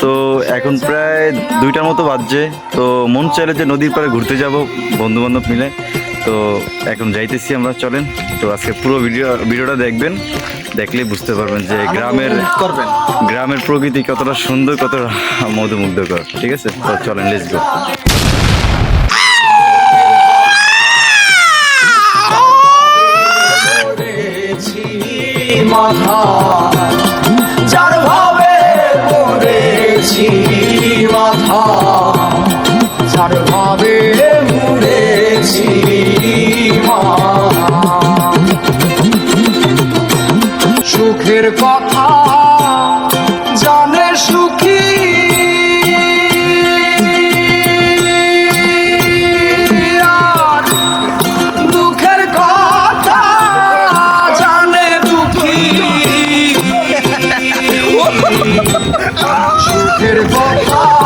তো এখন প্রায় দুইটার মতো বাজছে তো মন চাইলে যে নদীর পাড়ে ঘুরতে যাব বন্ধু বান্ধব মিলে তো এখন যাইতেছি আমরা চলেন তো আজকে পুরো ভিডিও ভিডিওটা দেখবেন দেখলেই বুঝতে পারবেন যে গ্রামের করবেন গ্রামের প্রকৃতি কতটা সুন্দর কতটা মধুমুগ্ধকর ঠিক আছে তো চলেন লেটস গো মাথা কথা জানে সুখী। দুঃখের কথা জানে দুঃখী। সুখের কথা সুখী